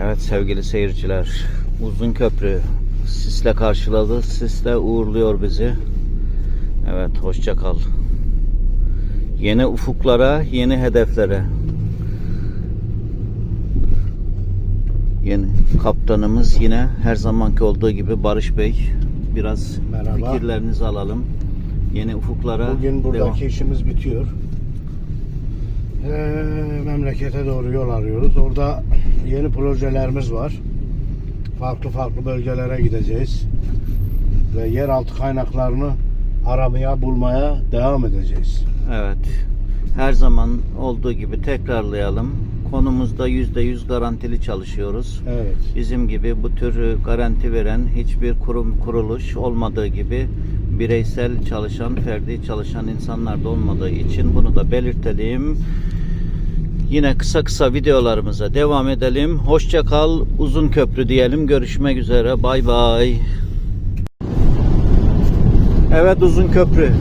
Evet sevgili seyirciler, uzun köprü sisle karşıladı, sisle uğurluyor bizi. Evet, hoşça kal. Yeni ufuklara, yeni hedeflere. Yeni kaptanımız yine her zamanki olduğu gibi Barış Bey. Biraz Merhaba. fikirlerinizi alalım. Yeni ufuklara Bugün buradaki devam. işimiz bitiyor. Ee, memlekete doğru yol arıyoruz. Orada yeni projelerimiz var. Farklı farklı bölgelere gideceğiz. Ve yeraltı kaynaklarını aramaya, bulmaya devam edeceğiz. Evet. Her zaman olduğu gibi tekrarlayalım. Konumuzda %100 garantili çalışıyoruz. Evet. Bizim gibi bu tür garanti veren hiçbir kurum kuruluş olmadığı gibi bireysel çalışan, ferdi çalışan insanlar da olmadığı için bunu da belirtelim. Yine kısa kısa videolarımıza devam edelim. Hoşça kal, uzun köprü diyelim. Görüşmek üzere. Bay bay. Evet uzun köprü.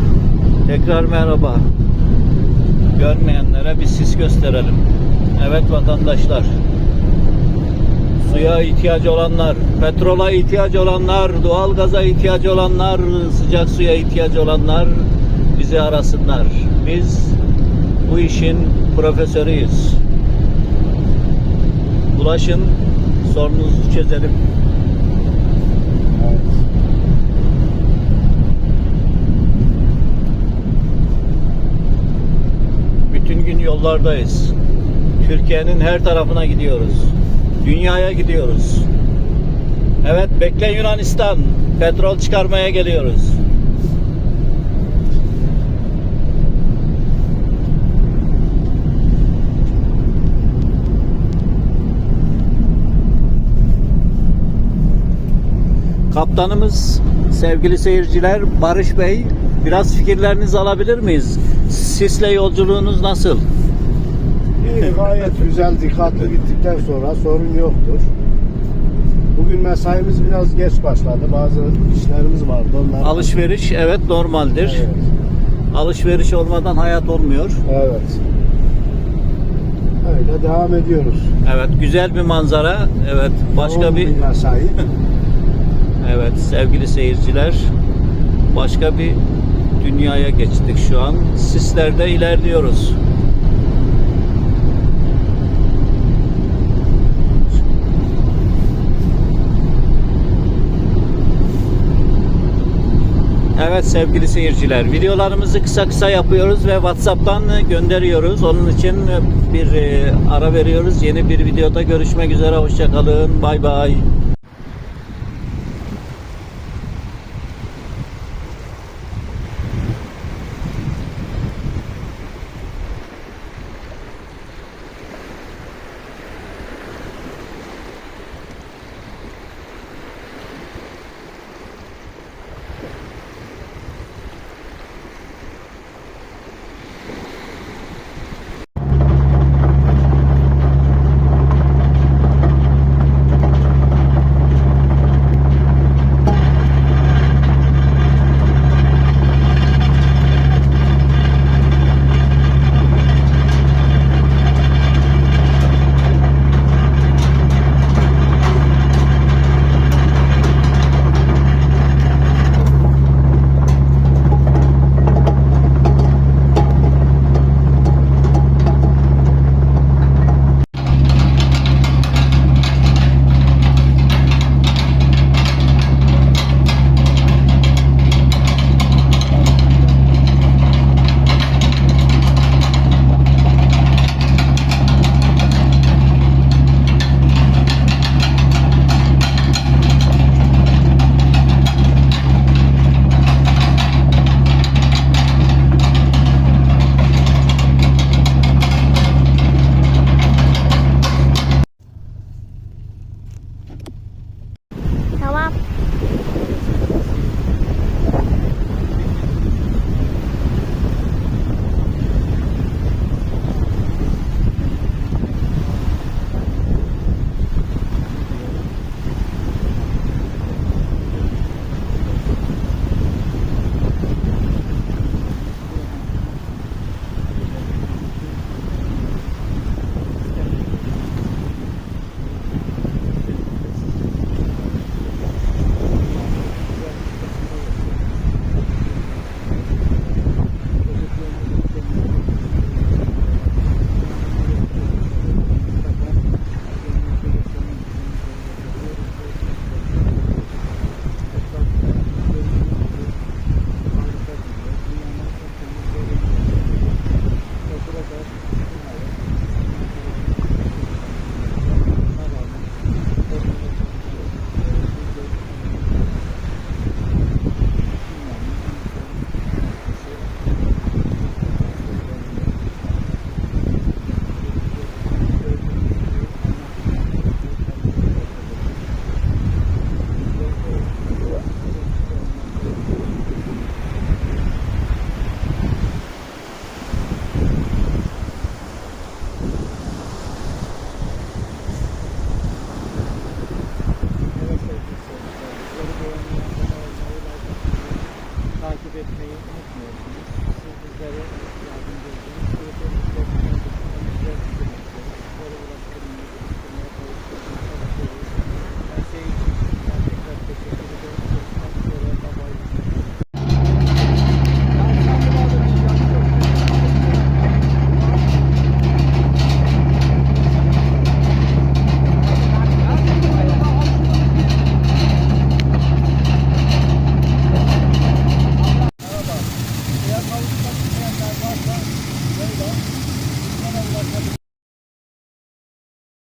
Tekrar merhaba. Görmeyenlere bir sis gösterelim. Evet vatandaşlar. Suya ihtiyacı olanlar, petrola ihtiyacı olanlar, doğalgaza ihtiyacı olanlar, sıcak suya ihtiyacı olanlar bizi arasınlar. Biz bu işin profesörüyüz. Ulaşın, sorununuzu çözelim. Evet. Bütün gün yollardayız. Türkiye'nin her tarafına gidiyoruz. Dünyaya gidiyoruz. Evet, bekle Yunanistan. Petrol çıkarmaya geliyoruz. Kaptanımız sevgili seyirciler Barış Bey biraz fikirlerinizi alabilir miyiz? Sisle yolculuğunuz nasıl? İyi, gayet güzel, dikkatli gittikten sonra sorun yoktur. Bugün mesaimiz biraz geç başladı. Bazı işlerimiz vardı. Onlar... Alışveriş evet normaldir. Evet. Alışveriş olmadan hayat olmuyor. evet. Öyle devam ediyoruz. Evet güzel bir manzara. Evet başka Yoğun bir mesai. evet sevgili seyirciler başka bir dünyaya geçtik şu an. Sislerde ilerliyoruz. Evet sevgili seyirciler, videolarımızı kısa kısa yapıyoruz ve WhatsApp'tan gönderiyoruz. Onun için bir e, ara veriyoruz. Yeni bir videoda görüşmek üzere. Hoşçakalın. Bay bay. etmeyi unutmuyorsunuz. Siz bizleri